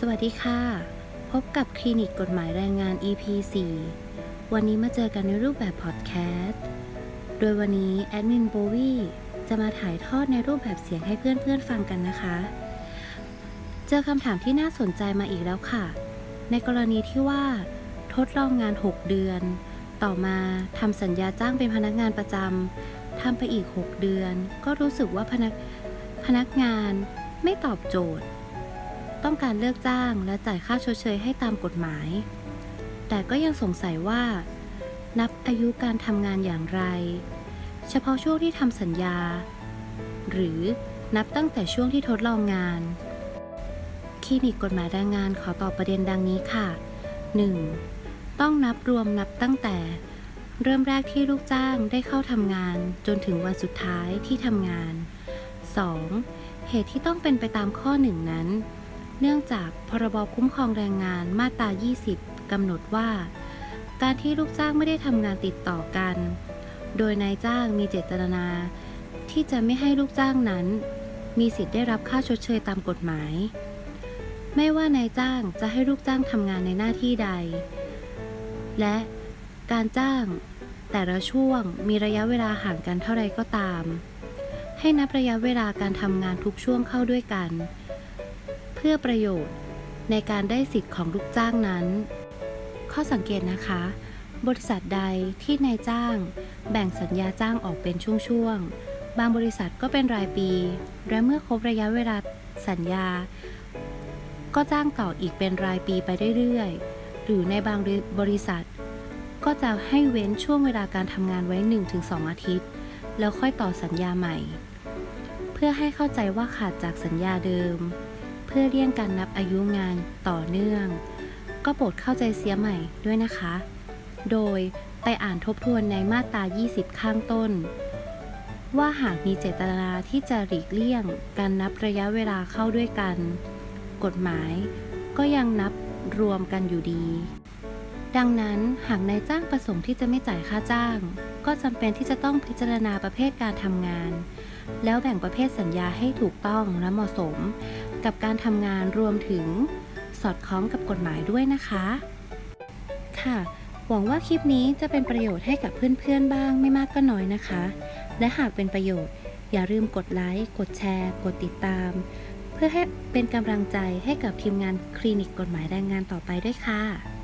สวัสดีค่ะ พบกับคลินิกกฎหมายแรงงาน EP 4วันนี้มาเจอกันในรูปแบบพอดแคสต์ โดยวันนี้แอดมินโบวี่จะมาถ่ายทอดในรูปแบบเสียงให้เพื่อนๆฟังกันนะคะ เจอคำถามที่น่าสนใจมาอีกแล้วค่ะ ในกรณีที่ว่า ทดลองงาน 6 เดือน ต่อมาทำสัญญาจ้างเป็นพนักงานประจำทำไปอีก 6 เดือน ก็รู้สึกว่าพนักพนักงานไม่ตอบโจทย์ ต้องการเลิกจ้างและจ่ายค่าชดเชยให้ตามกฎหมาย แต่ก็ยังสงสัยว่า นับอายุการทำงานอย่างไร เฉพาะช่วงที่ทำสัญญา หรือนับตั้งแต่ช่วงที่ทดลองงาน คลินิกกฎหมายแรงงานขอตอบประเด็นดังนี้ค่ะ 1. ต้องนับรวมนับตั้งแต่ เริ่มแรกที่ลูกจ้างได้เข้าทำงาน จนถึงวันสุดท้ายที่ทำงาน 2. เหตุที่ต้องเป็นไปตามข้อหนึ่งนั้น เนื่องจากพรบคุ้มครองแรงงานมาตรา 20 กำหนดว่า การที่ลูกจ้างไม่ได้ทำงานติดต่อกัน โดยนายจ้างมีเจตนา ที่จะไม่ให้ลูกจ้างนั้น มีสิทธิ์ได้รับค่าชดเชยตามกฎหมาย ไม่ว่านายจ้างจะให้ลูกจ้างทำงานในหน้าที่ใด และการจ้างแต่ละช่วงมีระยะเวลาห่างกันเท่าไรก็ตาม ให้นับระยะเวลาการทำงานทุกช่วงเข้าด้วยกัน เพื่อประโยชน์ในการได้สิทธิ์ของลูกจ้างนั้น ข้อสังเกตนะคะ บริษัทใดที่นายจ้าง แบ่งสัญญาจ้างออกเป็นช่วงๆ บางบริษัทก็เป็นรายปี และเมื่อครบระยะเวลาสัญญา ก็จ้างต่ออีกเป็นรายปีไปเรื่อยๆ หรือในบางบริษัท ก็จะให้เว้นช่วงเวลาการทำงานไว้ 1-2 อาทิตย์ แล้วค่อยต่อสัญญาใหม่ เพื่อให้เข้าใจว่าขาดจากสัญญาเดิม พื่อเลี่ยงการนับอายุงานต่อเนื่อง ก็โปรดเข้าใจเสียใหม่ด้วยนะคะ โดยไปอ่านทบทวนในมาตรา 20 ข้างต้น ว่าหากมีเจตนาที่จะหลีกเลี่ยง การนับระยะเวลาเข้าด้วยกัน กฎหมายก็ยังนับรวมกันอยู่ดี ดังนั้นหากนายจ้างประสงค์ที่จะไม่จ่ายค่าจ้าง ก็จำเป็นที่จะต้องพิจารณาประเภทการทำงาน แล้วแบ่งประเภทสัญญาให้ถูกต้องและเหมาะสม กับการทำงานรวมถึงสอดคล้องกับกฎหมายด้วยนะคะ ค่ะ หวังว่าคลิปนี้จะเป็นประโยชน์ให้กับเพื่อนๆบ้างไม่มากก็น้อยนะคะ และหากเป็นประโยชน์ อย่าลืมกดไลค์กดแชร์ กดติดตาม เพื่อให้เป็นกำลังใจให้กับทีมงานคลินิกกฎหมายแรงงานต่อไปด้วยค่ะ